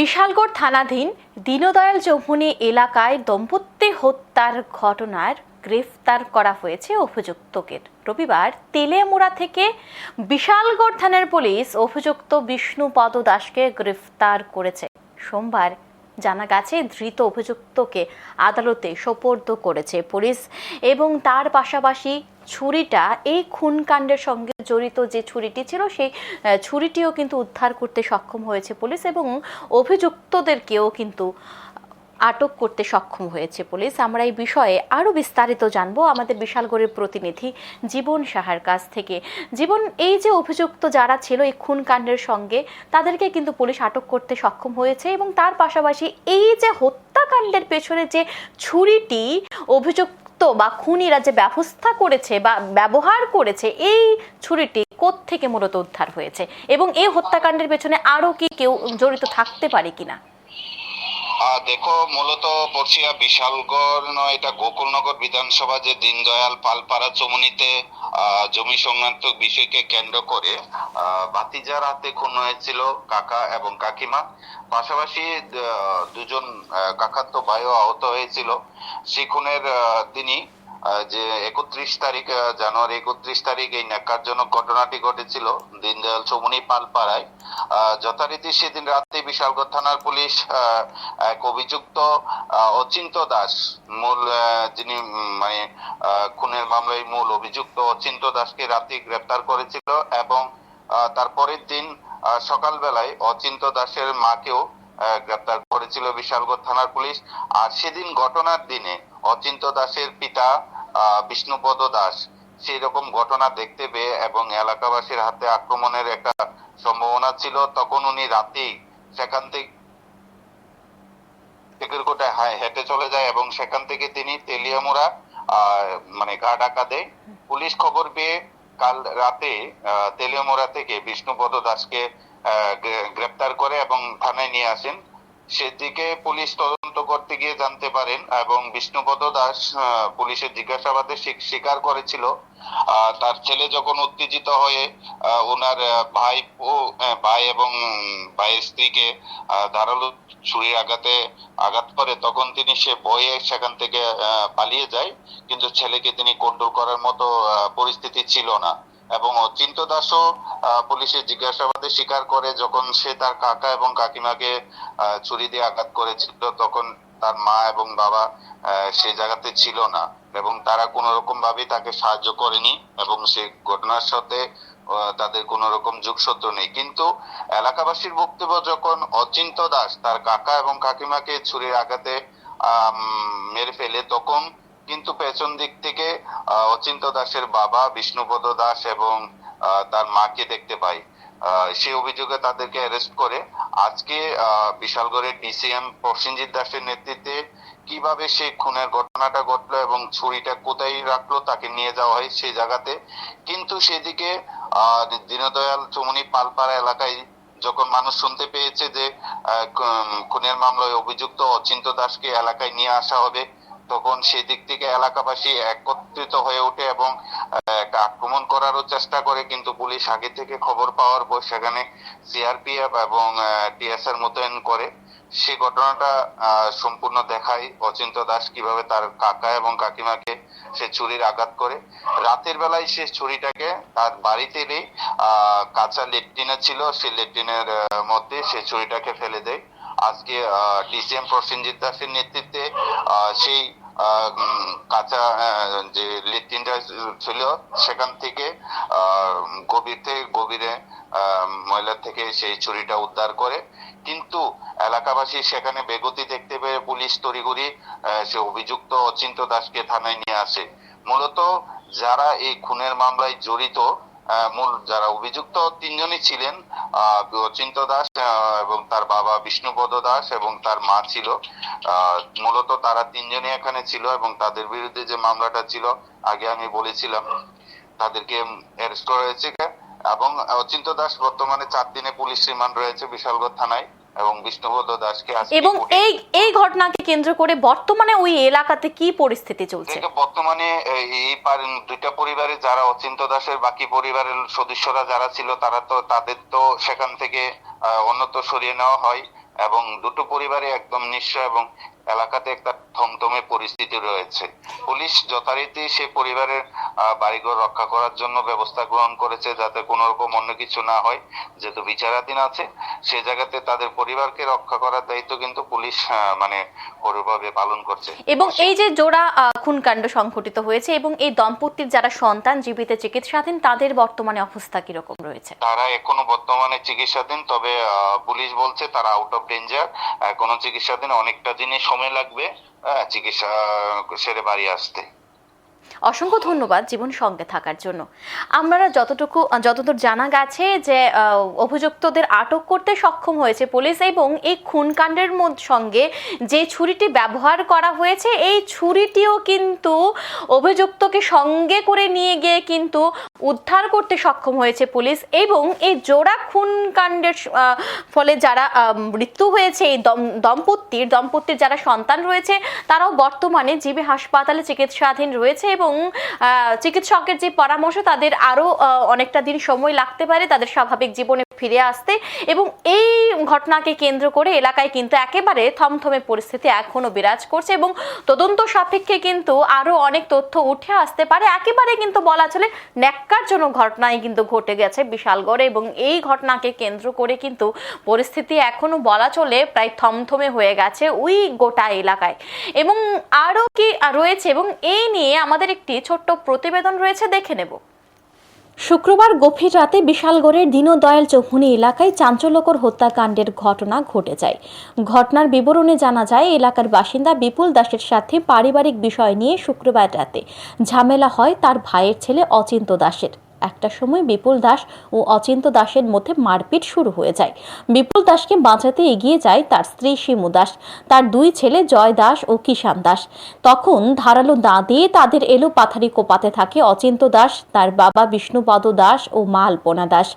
বিশালগড় থানাধীন দীনদয়াল চৌমুনি এলাকায় দম্পতি হত্যার ঘটনার গ্রেফতার করা হয়েছে অভিযুক্তকে। রবিবার তেলেমুড়া থেকে বিশালগড় থানার পুলিশ অভিযুক্ত বিষ্ণুপদ দাসকে গ্রেফতার করেছে। সোমবার জানা গেছে, ধৃত অভিযুক্তকে আদালতে সোপর্দ করেছে পুলিশ এবং তার পাশাপাশি ছুরিটা এই খুনকাণ্ডের সঙ্গে জড়িত যে ছুরিটি ছিল, সেই ছুরিটিও কিন্তু উদ্ধার করতে সক্ষম হয়েছে পুলিশ এবং অভিযুক্তদেরকেও কিন্তু আটক করতে সক্ষম হয়েছে পুলিশ। আমরা এই বিষয়ে আরও বিস্তারিত জানব আমাদের বিশালগড়ের প্রতিনিধি জীবন সাহার কাছ থেকে। জীবন, এই যে অভিযুক্ত যারা ছিল এই খুনকাণ্ডের সঙ্গে, তাদেরকে কিন্তু পুলিশ আটক করতে সক্ষম হয়েছে এবং তার পাশাপাশি এই যে হত্যাকাণ্ডের পেছনে যে ছুরিটি, অভিযুক্ত বা খুনিরা যে ব্যবস্থা করেছে বা ব্যবহার করেছে, এই ছুরিটি থেকে মূলত উদ্ধার হয়েছে? এবং এই হত্যাকাণ্ডের পেছনে আরও কি কেউ জড়িত থাকতে পারে কিনা? দেখো, মূলত পড়ছিয়া বিশালগড় নয়, এটা গোকুলনগর বিধানসভা যে দীনদয়াল পালপাড়া চমুনিতে জমি সংক্রান্ত বিষয়কে কেন্দ্র করে বাতিজার হাতে খুন হয়েছিল কাকা এবং কাকিমা। পাশাপাশি দুজন কাকাত্ম কাকাতো ভাইও আহত হয়েছিল। সেই খুনের তিনি যে একত্রিশ তারিখ জানুয়ারি একত্রিশ তারিখ এই ন্যাক্কারজনক ঘটনাটি ঘটেছিল দীনদয়াল চৌমুনি পালপাড়ায়। যথারীতি সেদিন রাতে বিশালগড় থানার পুলিশ এক অভিযুক্ত অচিন্ত দাস, মূল যিনি মানে খুনের মামলায় মূল অভিযুক্ত অচিন্ত দাসকে রাতে গ্রেপ্তার করেছিল এবং তারপরের দিন সকালবেলায় অচিন্ত দাসের মাকেও গ্রেপ্তার করেছিল বিশালগড় থানার পুলিশ। আর সেদিন ঘটনার দিনে অচিন্ত দাসের পিতা বিষ্ণুপদ দাস। সেই রকম ঘটনা দেখতে পেয়ে এবং এলাকাবাসীর হাতে আক্রমণের একটা সম্ভাবনা ছিল, তখন উনি রাতেই সেখান থেকে হেঁটে চলে যায় এবং সেখান থেকে তিনি তেলিয়ামুড়া মানে গা ডাকা দেয় পুলিশ খবর পেয়ে কাল রাতে তেলিয়ামুড়া থেকে বিষ্ণুপদ দাসকে গ্রেপ্তার করে এবং থানায় নিয়ে আসেন। সেদিকে পুলিশ করতে গিয়ে জানতে পারেন এবং বিষ্ণুপদ দাস পুলিশের জিজ্ঞাসাবাদে স্বীকার করেছিল। তার ছেলে যখন উত্তেজিত হয়ে ওনার ভাই ভাই এবং ভাইয়ের স্ত্রীকে ধারালো ছুরির আঘাতে আঘাত করে, তখন তিনি সে বয়ে সেখান থেকে পালিয়ে যায়। কিন্তু ছেলেকে তিনি কন্ট্রোল করার মতো পরিস্থিতি ছিল না। এবং অচিন্ত দাসও পুলিশের জিজ্ঞাসাবাদে স্বীকার করে যখন সে তার কাকা এবং কাকিমাকে ছুরি দিয়ে আঘাত করেছিল, তখন তার মা এবং বাবা সেই জায়গাতে ছিল না এবং তারা কোন রকম ভাবে তাকে সাহায্য করেনি এবং সেই ঘটনার সাথে তাদের কোন রকম যোগসূত্র নেই। কিন্তু এলাকাবাসীর বক্তব্য যখন অচিন্ত দাস তার কাকা এবং কাকিমাকে ছুরির আঘাতে মেরে ফেলে, তখন কিন্তু পেছন দিক থেকে অচিন্ত দাসের বাবা বিষ্ণুপদ দাস এবং তার মাকে দেখতে পাই। সে অভিযোগে তাদেরকে অ্যারেস্ট করে। আজকে বিশালগড়ের ডিসিএম প্রসেনজিৎ দাসের নেতৃত্বে কীভাবে সেই খুনের ঘটনাটা ঘটলো এবং ছুরিটা কোথায় রাখল তাকে নিয়ে যাওয়া হয় সেই জায়গাতে। কিন্তু সেদিকে দীনদয়াল চমুনি পালপাড়া এলাকায় যখন মানুষ শুনতে পেয়েছে যে খুনের মামলায় অভিযুক্ত অচিন্ত দাসকে এলাকায় নিয়ে আসা হবে তখন সেদিক থেকে এলাকাবাসী একত্রিত হয়ে ওঠে এবং আক্রমণ করারও চেষ্টা করে কিন্তু পুলিশ আগে থেকে খবর পাওয়ার পর সেখানে সিআরপিএফ এবং টিএসআর মোতায়েন করে। সেই ঘটনাটা সম্পূর্ণ দেখায় অচিন্ত দাস কীভাবে তার কাকা এবং কাকিমাকে সে ছুরির আঘাত করে। রাতের বেলায় সে ছুরিটাকে তার বাড়িতে এনে, আহ কাঁচা লেট্রিনে ছিল সেই লেট্রিনের মধ্যে সে ছুরিটাকে ফেলে দেয়। আজকে ডিসিএম প্রসেনজিৎ দাসের নেতৃত্বে সেই কাঁচা যে লেট্রিনটা ছিল সেখান থেকে গভীর থেকে গভীরে ময়লার থেকে সেই ছুরিটা উদ্ধার করে। কিন্তু এলাকাবাসী সেখানে বেগতি দেখতে পেয়ে পুলিশ তড়িঘড়ি আহ, সে অভিযুক্ত অচিন্ত দাসকে থানায় নিয়ে আসে। মূলত যারা এই খুনের মামলায় জড়িত মূল যারা অভিযুক্ত তিনজনই ছিলেন আহ, অচিন্ত দাস এবং তার বাবা বিষ্ণুপদ দাস এবং তার মা ছিল। মূলত তারা তিনজনই এখানে ছিল এবং তাদের বিরুদ্ধে যে মামলাটা ছিল আগে আমি বলেছিলাম তাদেরকে অ্যারেস্ট করা হয়েছে। এবং অচিন্ত দাস বর্তমানে চার দিনে পুলিশ রিমান্ড রয়েছে বিশালগড় থানায়। এবং বিষ্ণুপদ দাসকে এবং এই এই ঘটনাকে কেন্দ্র করে বর্তমানে ওই এলাকাতে কি পরিস্থিতি চলছে? বর্তমানে এই দুইটা পরিবারে যারা অচিন্ত দাসের বাকি পরিবারের সদস্যরা যারা ছিল তারা তো তাদের তো সেখান থেকে অন্যত্র সরিয়ে নেওয়া হয় এবং দুটো পরিবারে একদম নিঃস্ব এবং এলাকাতে একটা থমথমে পরিস্থিতি রয়েছে। পুলিশ যথারীতি সে পরিবারের বাড়িঘর রক্ষা করার জন্য ব্যবস্থা গ্রহণ করেছে যাতে কোনো রকম অন্য কিছু না হয়। যেহেতু বিচারাধীন আছে সেই জায়গাতে তাদের পরিবারকে রক্ষা করার দায়িত্ব কিন্তু পুলিশ মানে পরিভাবে পালন করছে। এবং এই যে জোড়া খুনকাণ্ড সংঘটিত হয়েছে এবং এই দম্পতির যারা সন্তান জীবিত চিকিৎসাধীন তাদের বর্তমানে অবস্থা কীরকম রয়েছে? তারা এখনও বর্তমানে চিকিৎসাধীন তবে পুলিশ বলছে তারা আউট অফ ডেঞ্জার এখনও চিকিৎসাধীন অনেকটা দিনই সময় লাগবে আহ, চিকিৎসা সেরে বাড়ি আসতে। অসংখ্য ধন্যবাদ জীবন সঙ্গে থাকার জন্য। আমরা যতটুকু, যতদূর জানা গেছে যে অভিযুক্তদের আটক করতে সক্ষম হয়েছে পুলিশ এবং এই খুনকাণ্ডের সঙ্গে যে ছুরিটি ব্যবহার করা হয়েছে, এই ছুরিটিও কিন্তু অভিযুক্তকে সঙ্গে করে নিয়ে গিয়ে কিন্তু উদ্ধার করতে সক্ষম হয়েছে পুলিশ এবং এই জোড়া খুনকাণ্ডের ফলে যারা মৃত্যু হয়েছে, এই দম- দম্পতির দম্পতির যারা সন্তান রয়েছে, তারাও বর্তমানে জিবি হাসপাতালে চিকিৎসাধীন রয়েছে এবং চিকিৎসকের যে পরামর্শ তাদের আরও অনেকটা দিন সময় লাগতে পারে। তাদের স্বাভাবিক জীবনে ফিরে আসতে এবং এই ঘটনাকে কেন্দ্র করে এলাকায় কিন্তু একেবারে থমথমে পরিস্থিতি এখনও বিরাজ করছে এবং তদন্ত সাপেক্ষে কিন্তু আরও অনেক তথ্য উঠে আসতে পারে। একেবারে কিন্তু বলা চলে ন্যাক্কারজনক ঘটনাই কিন্তু ঘটে গেছে বিশালগড়ে এবং এই ঘটনাকে কেন্দ্র করে কিন্তু পরিস্থিতি এখনও বলা চলে প্রায় থমথমে হয়ে গেছে ওই গোটা এলাকায়। এবং আরও কি রয়েছে এবং এই নিয়ে আমাদের একটি ছোট্ট প্রতিবেদন রয়েছে, দেখে নেব। শুক্রবার গভীর রাতে বিশালগড়ের দীনদয়াল চৌহুনি এলাকায় চাঞ্চল্যকর হত্যাকাণ্ডের ঘটনা ঘটে যায়। ঘটনার বিবরণে জানা যায়, এলাকার বাসিন্দা বিপুল দাসের সাথে পারিবারিক বিষয় নিয়ে শুক্রবার রাতে ঝামেলা হয় তার ভাইয়ের ছেলে অচিন্ত দাসের। একটা সময় বিপুল দাস ও অচিন্ত দাসের মধ্যে মারপিট শুরু হয়ে যায়। বিপুল দাসকে বাঁচাতে এগিয়ে যায় তার স্ত্রী শিমু দাস, তার দুই ছেলে জয় দাস ও কিষান দাস। তখন ধারালো দাঁ দিয়ে তাদের এলো পাথারি কোপাতে থাকে অচিন্ত দাস, তার বাবা বিষ্ণুপদ দাস ও মা আলপনা দাস।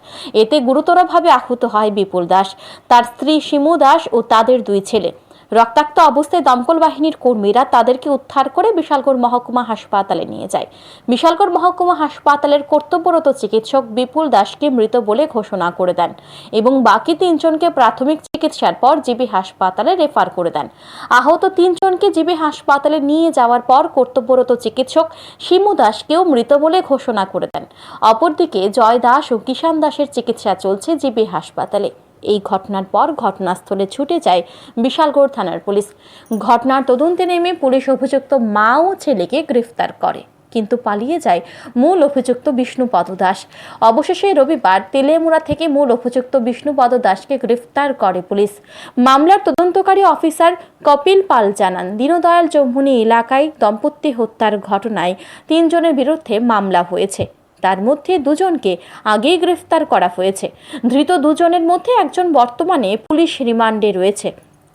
এতে গুরুতরভাবে আহত হয় বিপুল দাস। তার স্ত্রী শিমু দাস ও তাদের দুই ছেলে। রক্তাক্ত অবস্থায় দমকল বাহিনীর কর্মীরা তাদেরকে উদ্ধার করে বিশালগড় মহকুমা হাসপাতালে নিয়ে যায়। বিশালগড় মহকুমা হাসপাতালের কর্তব্যরত চিকিৎসক বিপুল দাসকে মৃত বলে ঘোষণা করে দেন এবং বাকি তিনজনকে প্রাথমিক চিকিৎসার পর জিবি হাসপাতালে রেফার করে দেন। আহত তিনজনকে জিবি হাসপাতালে নিয়ে যাওয়ার পর কর্তব্যরত চিকিৎসক শিমু দাসকেও মৃত বলে ঘোষণা করে দেন। অপরদিকে জয় দাস ও কিষান দাসের চিকিৎসা চলছে জিবি হাসপাতালে। এই ঘটনার পর ঘটনাস্থলে ছুটে যায় বিশালগড় থানার পুলিশ। ঘটনার তদন্তে নেমে পুলিশ অভিযুক্ত মা ও ছেলেকে গ্রেফতার করে, কিন্তু পালিয়ে যায় মূল অভিযুক্ত বিষ্ণুপদ দাস। অবশেষে রবিবার তেলেমুড়া থেকে মূল অভিযুক্ত বিষ্ণুপদ দাসকে গ্রেফতার করে পুলিশ। মামলার তদন্তকারী অফিসার কপিল পাল জানান, দীনদয়াল চৌমুহনী এলাকায় দম্পতি হত্যার ঘটনায় তিনজনের বিরুদ্ধে মামলা হয়েছে। তার মধ্যে দুজনকে আগেই গ্রেফতার করা হয়েছে। ধৃত দুজনের মধ্যে একজন বর্তমানে পুলিশ রিমান্ডে রয়েছে।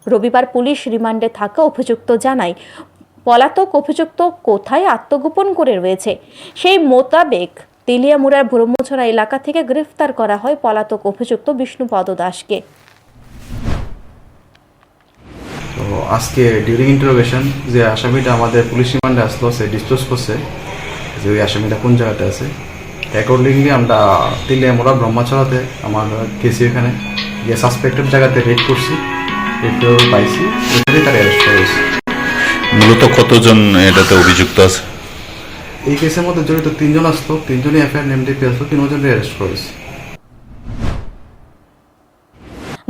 রবিবার পুলিশ রিমান্ডে থাকা অভিযুক্ত জানায়, পলাতক অভিযুক্ত কোথায় আত্মগোপন করে রয়েছে? সেই মোতাবেক তেলিয়ামুড়ার ব্রহ্মছড়া এলাকা থেকে গ্রেফতার করা হয় পলাতক অভিযুক্ত বিষ্ণুপদ দাসকে। আজকে ডিউরিং ইন্টারোগেশন যে আসামিটা আমাদের পুলিশ রিমান্ডে আসলো, সে ডিসক্লোজ করছে যে ওই আসামিটা কোন জায়গাতে আছে। অ্যাকর্ডিংলি আমরা তিলিয়ামোড়া ব্রহ্মাচড়াতে আমার কেসি এখানে যে সাসপেক্টেড জায়গাতে রেড করছি রেড পাইছি এখানেই তার অ্যারেস্ট করা হয়েছে। মূলত কতজন এটাতে অভিযুক্ত আছে? এই কেসের মধ্যে জড়িত তিনজন আসতো তিনজনই এফআইআর নেম পেয়ে আসতো তিনজনই অ্যারেস্ট করা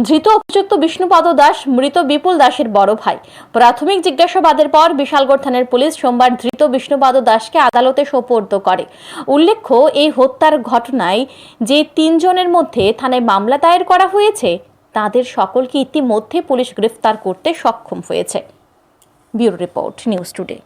ধৃত অভিযুক্ত বিষ্ণুপদ দাস, মৃত বিপুল দাসের বড় ভাই। প্রাথমিক জিজ্ঞাসাবাদের পর বিশালগড় থানার পুলিশ সোমবার ধৃত বিষ্ণুপদ দাসকে আদালতে সোপর্দ করে। উল্লেখ্য, এই হত্যার ঘটনায় যে তিনজনের মধ্যে থানায় মামলা দায়ের করা হয়েছে, তাদের সকলকে ইতিমধ্যে পুলিশ গ্রেফতার করতে সক্ষম হয়েছে। Bureau report, news today.